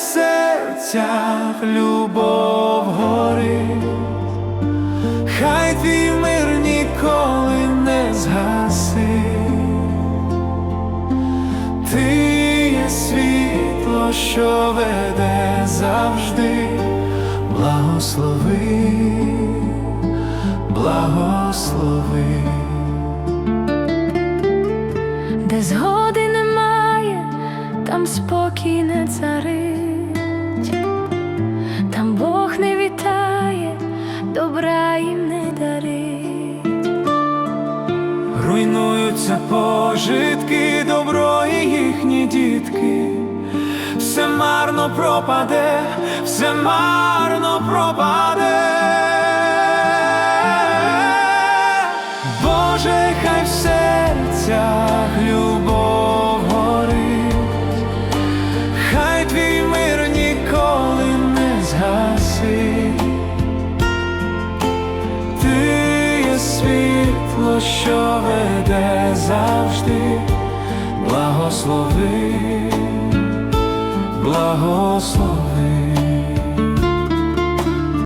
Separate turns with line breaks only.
серцях любов горить, хай твій мир ніколи не згасить. Ти є світло, що веде завжди, благослови, благослови.
Де згоди немає, там спокій не царить, там Бог не вітає, добра їм не дарить.
Руйнуються пожитки, добро і їхні дітки, все марно пропаде, все марно пропаде. Що веде завжди, благослови, благослови.